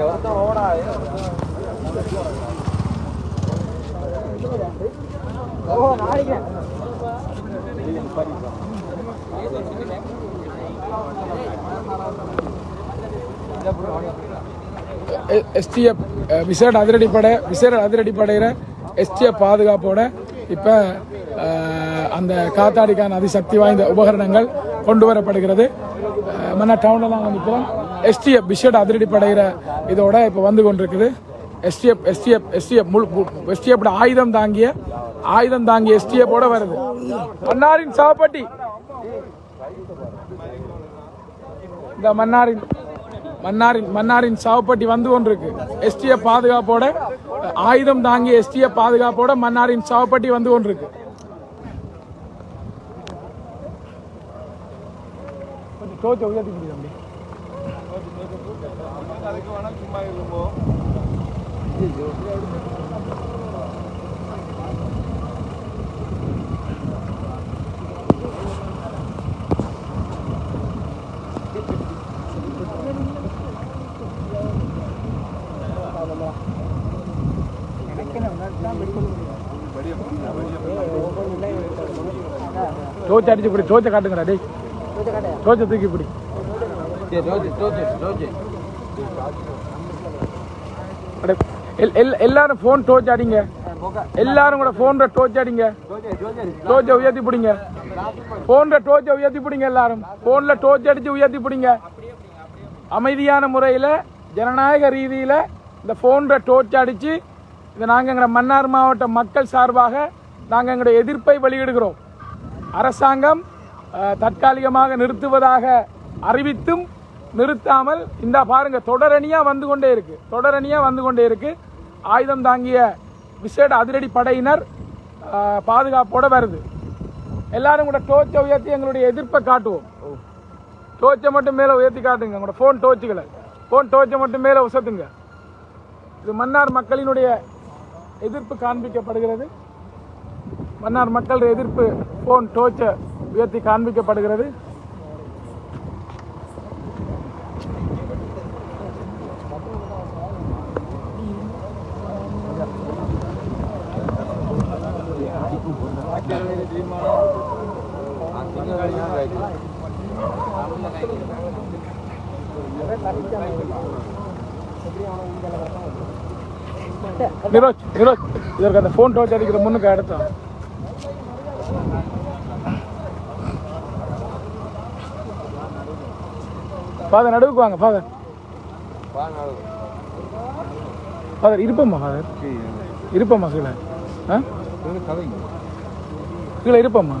ఎవరితో ఓడా ఓ నాడిగా எஸ்டிஎஃப் விசேட அதிரடிப்படை விசேட அதிரடிப்படையிற எஸ்டிஎஃப் பாதுகாப்போட இப்போ அந்த காத்தாடிக்கான அதிசக்தி வாய்ந்த உபகரணங்கள் கொண்டு வரப்படுகிறது. மன்ன டவுனில் நாங்கள் நிற்கிறோம் எஸ்டிஎஃப் விசேட அதிரடிப்படையிற இதோட இப்போ வந்து கொண்டிருக்குது. எஸ்டிஎஃப் எஸ்டிஎஃப் எஸ்டிஎஃப் முழு எஸ்டிஎஃப் ஆயுதம் தாங்கிய ஆயுதம் தாங்கிய எஸ்டிஎஃபோட வருது. அன்னாரின் சாப்பாட்டி. இந்த மன்னாரின் மன்னாரின் மன்னாரின் சாவுப்பட்டி வந்து கொண்டிருக்கு. எஸ்டிஎஃப் பாதுகாப்போட ஆயுதம் தாங்கிய எஸ்டிஎஃப் பாதுகாப்போட மன்னாரின் சாவுப்பட்டி வந்து கொண்டிருக்கு. கொஞ்சம் டோச்சை அடிச்சு பிடி டோச்சை காட்டுங்கடா டேய். டோச்சை தூக்கி பிடி. அட, எல்- எல்- எல்லாரும் ஃபோன் டோச் அடிங்க. எல்லாரும் கூட ஃபோன்ல டோச் அடிங்க. டோச்சை உயர்த்தி பிடிங்க. ஃபோன்ல டோச்சை உயர்த்தி பிடிங்க எல்லாரும். ஃபோன்ல டோச் அடிச்சு உயர்த்தி பிடிங்க. அமைதியான முறையில் ஜனநாயக ரீதியில் இந்த ஃபோன்ல டோச் அடித்து இதை நாங்கள் எங்களை மன்னார் மாவட்ட மக்கள் சார்பாக நாங்கள் எங்களுடைய எதிர்ப்பை வெளியிடுகிறோம். அரசாங்கம் தற்காலிகமாக நிறுத்துவதாக அறிவித்தும் நிறுத்தாமல் இந்த பாருங்க தொடரணியாக வந்து கொண்டே இருக்கு. தொடரணியாக வந்து கொண்டே இருக்கு. ஆயுதம் தாங்கிய விசேட அதிரடி படையினர் பாதுகாப்போடு பாதுகாப்போட வருது. எல்லாரும் கூட டோச்சை உயர்த்தி எங்களுடைய எதிர்ப்பை காட்டுவோம். டோச்சை மட்டும் மேலே உயர்த்தி காட்டுங்க. உங்களோட ஃபோன் டோச்சுகளை ஃபோன் டோச்சை மட்டும் மேலே உசத்துங்க. இது மன்னார் மக்களினுடைய எதிர்ப்பு காண்பிக்கப்படுகிறது. மன்னார் மக்கள் எதிர்ப்பு ஃபோன் டோச்சை உயர்த்தி காண்பிக்கப்படுகிறது. நிரோஜ் நிரோஜ். இதற்கு அந்த ஃபோன் டோர்ச் அடிக்கிற முன்னுக்கு அடுத்தான் ஃபாதர் நடுவுக்கு வாங்க ஃபாதர் ஃபாதர் இருப்பம்மா ஃபாதர் இருப்பம்மா கீழே ஆ? கீழே இருப்பம்மா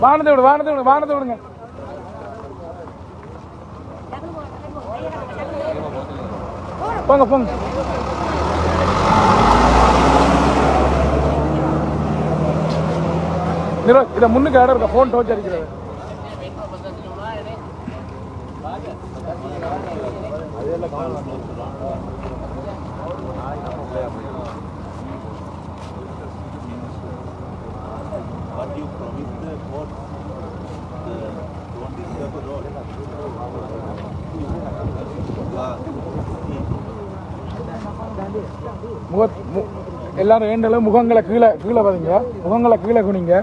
வானத்தை விடு வானத்தை விடு வானத்தை விடுங்க. போங்க போங்க. நிரோ இதை முன்னுக்கு இடம் இருக்கா? ஃபோன் டோச் அடிக்கிறது. முக மு- எல்லாரும் வேண்டளவு முகங்களை கீழே கீழே பதிங்க முகங்களை கீழே குனிங்க.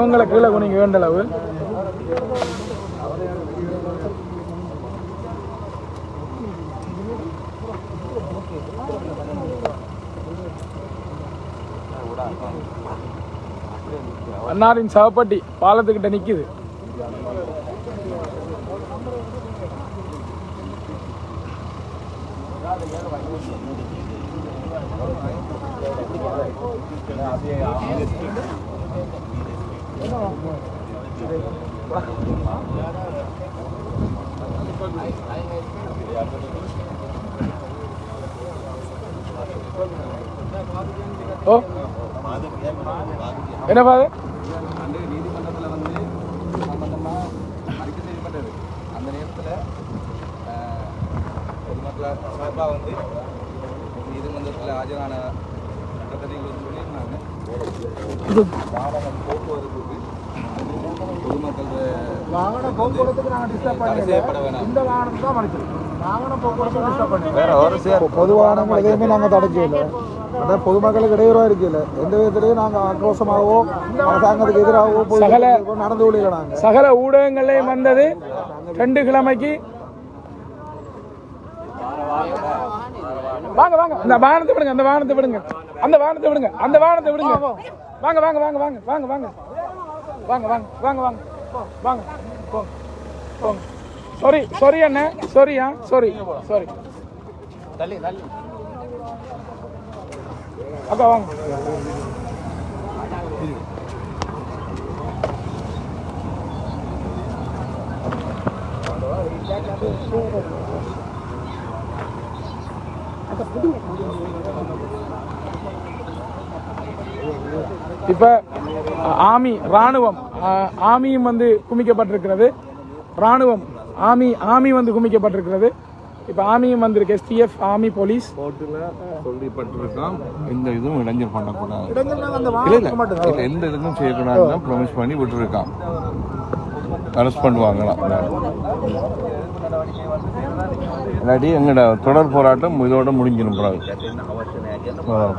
முகங்களை கீழே குனிங்க வேண்டளவு அன்னாரின் சவப்பட்டி பாலத்துக்கிட்ட நிக்குது. ஓ என்ன பாது அந்த நீதிமன்றத்தில் வந்து சம்பந்தமாக அறிக்கை செய்யப்பட்டது அந்த நேரத்தில் பொதுமக்கள் சார்பாக வந்து நீதிமன்றத்தில் ஆஜரான சட்டத்தறிகள் சொல்லியிருந்தாங்க வாகனம் போக்குவரத்துக்கு பொதுமக்கள் வாகன போக்குவரத்துக்கு நாங்கள் டிஸ்டர்ப் வேணாம். இந்த வாகனம் தான் மறைச்சிருக்கோம் வாகன போக்குவரத்து டிஸ்டர்ப் பண்ணி வேற ஒரு சேர் பொது வாகனங்கள் எதுவுமே நாங்கள் தடைக்கல அதான் பொதுமக்களுக்கு இடையூறாக இருக்கல எந்த விதத்திலையும் நாங்கள் ஆக்ரோஷமாகவோ அரசாங்கத்துக்கு எதிராகவோ சகல- நடந்து நாங்கள் சகல ஊடகங்களையும் வந்தது ரெண்டு கிழமைக்கு வாங்க வாங்க. இந்த வாகனத்தை விடுங்க அந்த வாகனத்தை விடுங்க. அந்த வாகனத்தை விடுங்க அந்த வாகனத்தை விடுங்க. வாங்க வாங்க வாங்க வாங்க வாங்க வாங்க. வாங்க வாங்க வாங்க வாங்க. வாங்க. போங்க போங்க. சாரி சாரி அண்ணே. சாரியா சாரி சாரி தள்ளி தள்ளி. அக்கா வாங்க. இப்ப ஆமி ராணுவம் ஆ- ஆமியும் வந்து குமிக்கப்பட்டிருக்கிறது. ராணுவம் ஆமி ஆமி வந்து குமிக்கப்பட்டிருக்கிறது. இப்ப ஆமியும் வந்திருக்கு எஸ்டிஎஃப் ஆமி போலீஸ். கோர்ட்டில் சொல்லப்பட்டிருக்கான் எந்த இதுவும் இடைஞ்சல் பண்ணக்கூடாது. இல்லை எந்த இதுவும் செய்யக்கூடாதுன்னு ப்ரொமிஸ் பண்ணி விட்டுருக்கான் அரெஸ்ட் பண்ணுவாங்களாம். இல்லாட்டி எங்களோட தொடர் போராட்டம் இதோட முடிஞ்சிடும் கூடாது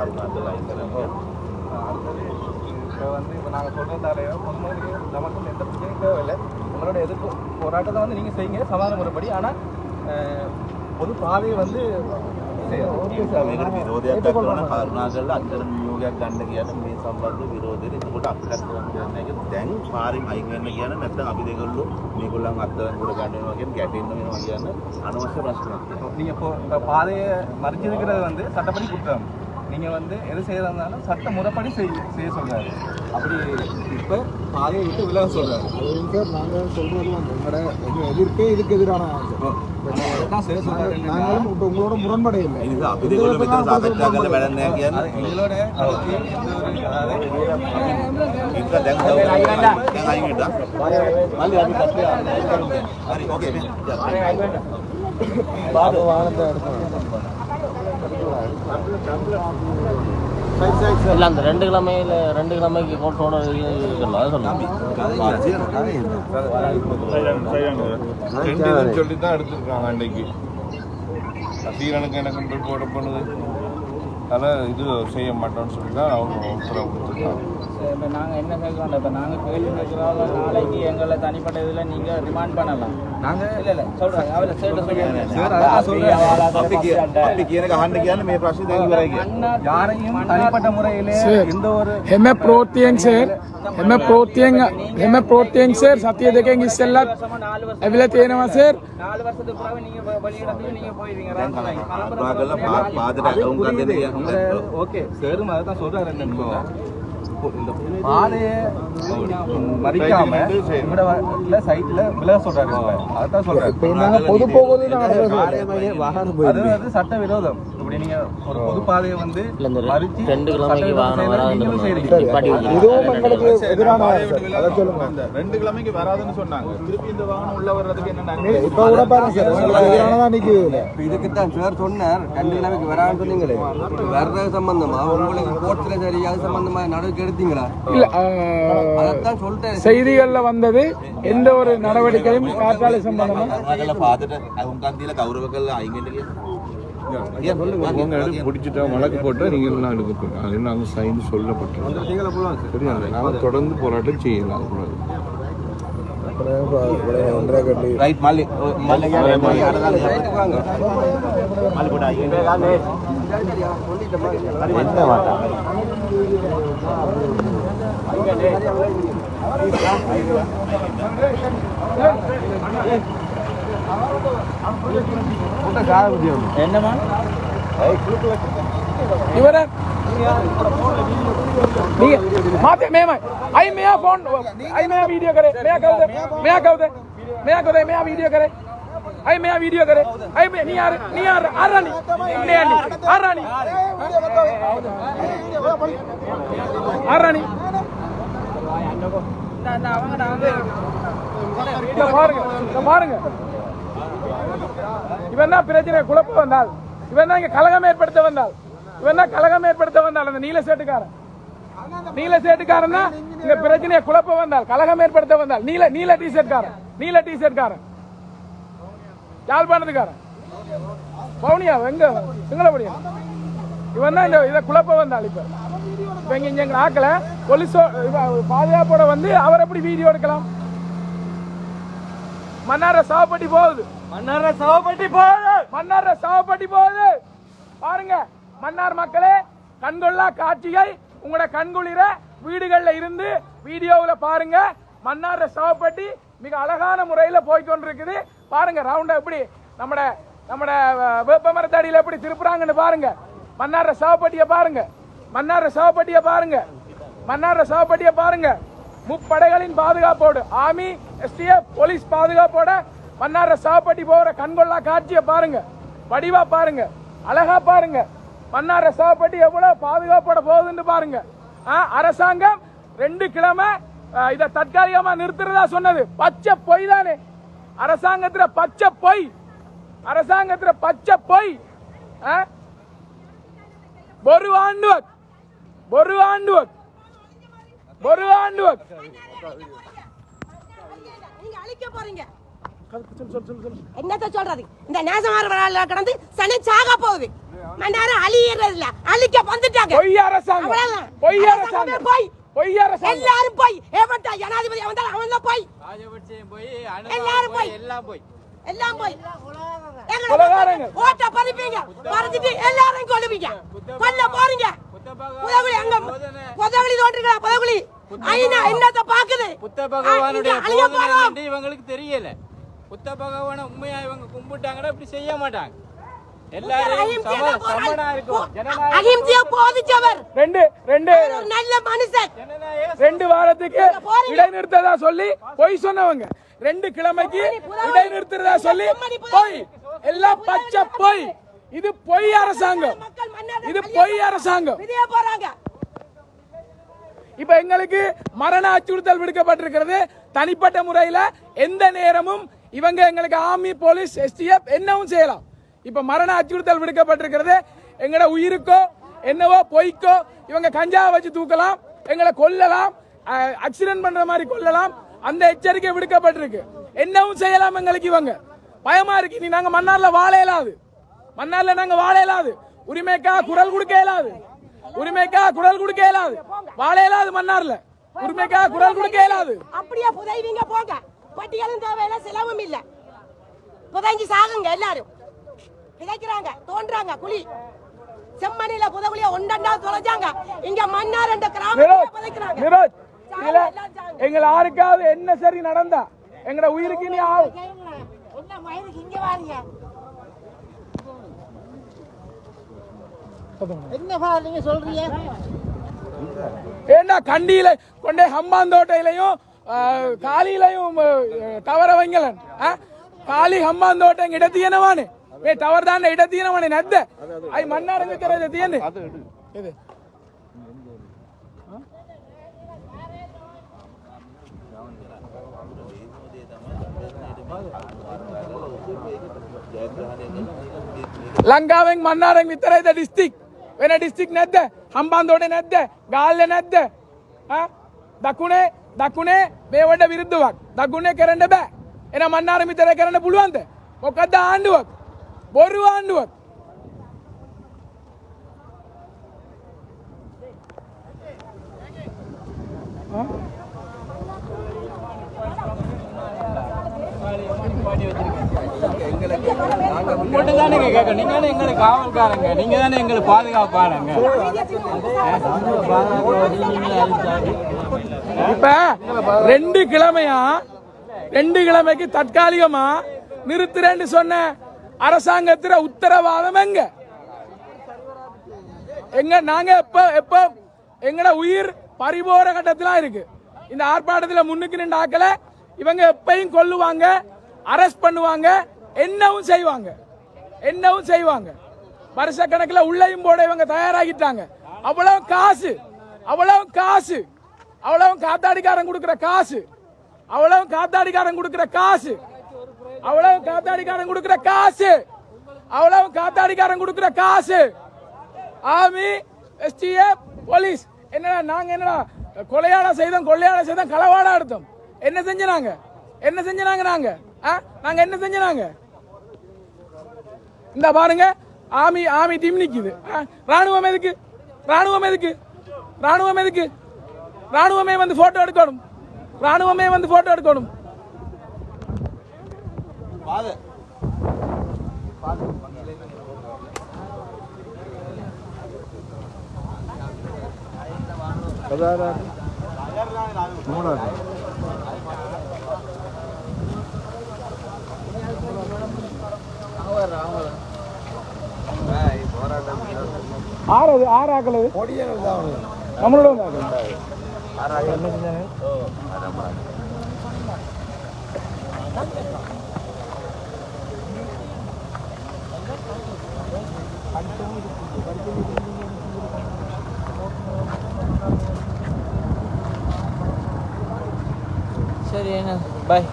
இப்போ வந்து இப்போ நாங்கள் சொல்கிறதாலேயோ பொதுமக்களுக்கு நமக்கும் எந்த பிரச்சனையும் தேவையில்லை உங்களோட எதிர்ப்பு போராட்டத்தை வந்து நீங்கள் செய்யுங்க சமாதான முறைப்படி ஆனால் பொது பாதையை வந்து செய்யணும் මේකට විරෝධයක් දක්වන කරුණාකරලා අත්තර නියෝගයක් ගන්න කියන මේ සම්බන්ධ විරෝධයට එතකොට අපිට කරන්න එක දැන් පාරින් අයින් වෙන්න කියන නැත්නම් අපි දෙගොල්ලෝ මේගොල්ලන් අත්තරංගුවට ගන්න වෙනවා කියන ගැටෙන්න වෙනවා කියන අනවශ්‍ය ප්‍රශ්නයක් තියෙනවා. நீங்கள் இப்போ இப்போ பாதையை மறிச்சிருக்கிறது வந்து சட்டப்படி குற்றம் நீங்கள் வந்து எது செய்யறதாலும் சட்ட முறைப்படி செய்ய செய்ய சொல்கிறாரு அப்படி இப்போ பாதையை விட்டு விலக சொல்கிறாரு சார் நாங்கள் சொல்கிறது வந்து எங்களோட எதிர்ப்பே இதுக்கு எதிரான நாங்களும் இப்போ உங்களோட முரண்படை இல்லை. எங்களோட அதாவது ஓகே இல்லை அந்த ரெண்டு கிழமையில ரெண்டு கிழமைக்கு கோட்டோட இருக்கலாம் அதை சொல்லுங்க சொல்லி தான் எடுத்திருக்காங்க அன்னைக்கு. சீரனுக்கு எனக்கு போட பண்ணுது அதனால் இது செய்ய மாட்டோம்னு சொல்லி தான் அவங்க உத்தரவு கொடுத்துருக்காங்க. இப்போ நாங்கள் என்ன கேட்குறோம் இப்போ நாங்கள் கேள்வி கேட்குறோம் நாளைக்கு எங்களை தனிப்பட்ட இதில் நீங்கள் ரிமாண்ட் பண்ணலாம். நாங்கள் இல்லை இல்லை சொல்கிறேன் அவளை சேர்த்து சொல்லுங்க யாரையும் தனிப்பட்ட முறையில் எந்த ஒரு எம்ஏ புரோத்தியங் சார். එම ප්‍රෝතියෙන් එම சார் සර් සතිය දෙකෙන් ඉස්සෙල්ලත් ඇවිල්ලා තියෙනවා සර් ஓகே. சார் மாதிரி சொல்றாரு. இந்த பாதையை மறிக்காம இவட சைட்ல விலக சொல்றாரு. அதான் சொல்றாரு. பொது நாங்கள் அது சட்ட விரோதம் நீங்க வந்து சொன்னாங்க. இதுக்கு தான் சார் சொன்னார் ரெண்டு கிழமைக்கு வரான்னு சொன்னீங்களே. வர்றது சம்பந்தமா? உங்களுக்கு கோர்ட்ல சரி அது நடவடிக்கை எடுத்தீங்களா? இல்ல அதான் சொல்லிட்டேன். செய்திகள்ல வந்தது எந்த ஒரு நடவடிக்கையும் காற்றாலை சம்பந்தமா? அதெல்லாம் பார்த்துட்டு அவங்க கவுரவர்கள் ஐங்கண்டிலே ஐயா சொல்லுங்க. உங்க எடுத்து பிடிச்சிட்டா வழக்கு போட்டால் நீங்கள் என்ன எடுக்க நாங்கள் சைன் சொல்லப்பட்டோம் சரியா? நாங்கள் தொடர்ந்து போராட்டம் செய்யலாம். கூடாது ரைட் என்னமா இவரே ठीक है माँ पे मैं आई मेरा फोन आई मेरा वीडियो करे मैं कर दे मैं कर दे मैं कर दे मैं वीडियो करे आई मैं वीडियो करे आई मैं नहीं आ रहा नहीं आ रहा आ रहा नहीं नहीं आ नहीं आ रहा नहीं आ रहा नहीं பாருங்க பாருங்க இவன் தான் பிரச்சனை குழப்ப வந்தால். இவன் தான் இங்க கலகம் ஏற்படுத்த வந்தால். இவன் தான் கலகம் ஏற்படுத்த வந்தால் அந்த நீல சேட்டுக்காரன். நீல சேட்டுக்காரன் தான் இந்த பிரச்சனையை குழப்ப வந்தால் கலகம் ஏற்படுத்த வந்தால் நீல நீல டி நீல டி யாழ்ப்பாணத்துக்காரன். பவுனியா எங்க? சிங்களபடியா இவன் தான் இந்த இதை குழப்ப வந்தாள் இப்ப. இங்க இங்க எங்க ஆக்கல. போலீஸோ பாதுகாப்போட வந்து அவர் எப்படி வீடியோ எடுக்கலாம்? மன்னார சாவப்பட்டி போகுது. மன்னார சாவப்பட்டி போகுது. மன்னார சாவப்பட்டி போகுது. பாருங்க மன்னார் மக்களே கண்கொள்ளா காட்சிகள் உங்களோட கண்குளிர வீடுகளில் இருந்து வீடியோவில் பாருங்க. மன்னார சாவப்பட்டி மிக அழகான முறையில் போய்கொண்டிருக்குது பாருங்க ரவுண்டா எப்படி நம்மட நம்மட வேப்ப மரத்தடியில் எப்படி திருப்புறாங்கன்னு பாருங்க. மன்னார சாவப்பட்டியை பாருங்க. மன்னார சாவப்பட்டியை பாருங்க. மன்னார சாவப்பட்டியை பாருங்க. முப்படைகளின் பாதுகாப்போடு ஆர்மி எஸ்டிஎஃப் போலீஸ் பாதுகாப்போட மன்னார சாப்பாட்டி போகிற கண்கொள்ளா காட்சியை பாருங்க. வடிவா பாருங்க. அழகா பாருங்க. மன்னார சாப்பாட்டி எவ்வளோ பாதுகாப்போட போகுதுன்னு பாருங்க. ஆ, அரசாங்கம் ரெண்டு கிழமை இதை தற்காலிகமாக நிறுத்துறதா சொன்னது. பச்சை பொய் தானே. அரசாங்கத்தில் பச்சை பொய். அரசாங்கத்தில் பச்சை பொய். ஆ? ஒரு ஆண்டு ஒரு ஆண்டு ஒரு ஆண்டு நீங்க அழிக்க போறீங்க. என்னத்த சொல்றது? இந்த நேசமார கடந்து சனி சாக போகுது. மன்னாரம் அழியறது இல்ல அழிக்க வந்துட்டாங்க. பொய் அரசாங்கம். பொய் அரசாங்கமே பொய். பொய் அரசாங்கம். எல்லாரும் போய். ஏவட்டா ஜனாதிபதி அவன் தான் அவன் தான் போய் ராஜபட்சம் போய் எல்லாரும் போய். எல்லாம் போய். எல்லாம் போய். ஓட்ட பதிப்பீங்க பறிச்சுட்டு எல்லாரும் கொல்லுவீங்க. கொல்ல போறீங்க. புதகுலி எங்க புதகுலி தோன்றுங்களா புதகுலி. ஐநா என்னத்த பாக்குது புத்த பகவானுடைய இவங்களுக்கு தெரியல. புத்த பகவானை உண்மையா இவங்க கும்பிட்டாங்கன்னா இப்படி செய்ய மாட்டாங்க. ரெண்டு வாரத்துக்கு இடைநிறுத்ததா சொல்லி பொய் சொன்னவங்க. ரெண்டு கிழமைக்கு இடைநிறுத்துறதா சொல்லி பொய். எல்லாம் பச்சை பொய். இது பொய் அரசாங்கம். இது பொய் அரசாங்கம். விதிய போறாங்க. இப்ப எங்களுக்கு மரண அச்சுறுத்தல் விடுக்கப்பட்டிருக்கிறது. தனிப்பட்ட முறையில எந்த நேரமும் இவங்க எங்களுக்கு ஆர்மி போலீஸ் எஸ்டிஎஃப் என்னவும் செய்யலாம். இப்ப மரண அச்சுறுத்தல் விடுக்கப்பட்டிருக்கிறது. எங்களோட உயிருக்கோ என்னவோ பொய்க்கோ இவங்க கஞ்சாவை வச்சு தூக்கலாம் எங்களை கொல்லலாம் ஆக்சிடென்ட் பண்ற மாதிரி கொல்லலாம் அந்த எச்சரிக்கை விடுக்கப்பட்டிருக்கு. என்னவும் செய்யலாம் எங்களுக்கு இவங்க. பயமா இருக்கு. நீ நாங்க மன்னார்ல வாழ இயலாது. மன்னார்ல நாங்க வாழ இயலாது. உரிமைக்கா குரல் கொடுக்க இயலாது. உரிமைக்கா குரல் கொடுக்க இயலாது. வாழ இயலாது மன்னார்ல. உரிமைக்கா குரல் கொடுக்க இயலாது. அப்படியே புதைவீங்க போங்க. பட்டியலும் தேவையில்ல செலவும் இல்ல. புதைஞ்சு சாகுங்க எல்லாரும். விதைக்கிறாங்க தோன்றாங்க குழி. செம்மணில புதகுலிய ஒண்டண்டா தொலைஞ்சாங்க. இங்க மன்னார் என்ற கிராமத்துல புதைக்கிறாங்க. எங்களை யாருக்காவது என்ன சரி நடந்தா? எங்கட உயிருக்கு இனி ஆகும் என்ன மயிருக்கு இங்க வாருங்க. என்ன பா நீங்க சொல்றீங்க? ஏண்டா கண்டியில கொண்டே ஹம்பாந்தோட்டையிலையும் காலியிலையும் ஆஹ், தவற வைங்களன் ஆ? காலி ஹம்பாந்தோட்டை இடத்தியனவானு ஏ தவறு தான் இடத்தியனவானு நத்த ஐ மன்னாரங்க தெரியாது தியன்னு இது ලංකාවෙන් මන්නාරෙන් විතරයිද ඩිස්ටික් වෙන ඩිස්ටික් නැද්ද හම්බන්දෝට නැද්ද ගාල්ල නැද්ද ඈ? දකුණේ දකුණේ මේවට විරුද්ධවක් දකුණේ කරන්න බෑ එන මන්නාර විතර කරන්න පුළුවන්ද මොකක්ද ආණ්ඩුවක් බොරු ආණ්ඩුවක් உங்கள்கிட்ட தானே கேட்க நீங்க தானே எங்களுக்கு காவல்காரங்க நீங்க தானே எங்களுக்கு பாதுகாப்பாளங்க இப்ப ரெண்டு கிழமையா? ரெண்டு கிழமைக்கு தற்காலிகமா? நிறுத்துறேன்னு சொன்ன அரசாங்கத்துல உத்தரவாதம் எங்க? எங்க நாங்க எப்ப எப்ப எங்கட உயிர் பறிபோற கட்டத்திலாம் இருக்கு. இந்த ஆர்ப்பாட்டத்துல முன்னுக்கு நின்று ஆக்கல இவங்க எப்பையும் கொல்லுவாங்க அரெஸ்ட் பண்ணுவாங்க என்னவும் செய்வாங்க. என்னவும் செய்வாங்க. வருஷ உள்ளையும் போட இவங்க தயாராகிட்டாங்க. அவ்வளவு காசு அவ்வளவு காசு. அவ்வளவு காத்தாடிக்காரன் கொடுக்கிற காசு. அவ்வளவு காத்தாடிக்காரன் கொடுக்கிற காசு. அவ்வளவு காத்தாடிக்காரன் கொடுக்கிற காசு. அவ்வளவு காத்தாடிக்காரன் கொடுக்கிற காசு. Army STF police. என்னடா நாங்க என்னடா கொலையாட செய்தோம் கொள்ளையாட செய்தோம் களவாட எடுத்தோம். என்ன செஞ்சனாங்க? என்ன செஞ்சனாங்க நாங்க? ஆ? நாங்க என்ன செஞ்சனாங்க? இந்த பாருங்க ஆமி ஆமி டீம் நிக்குது. ஆ? ராணுவம் எதுக்கு? ராணுவம் எதுக்கு? ராணுவம் எதுக்கு? ராணுவமே வந்து போட்டோ எடுக்கணும். ராணுவமே வந்து போட்டோ எடுக்கணும். ஆறது ஆறு ஆக்கலது நம்மளோட வந்து ஆக்கல சரி என்ன பாய்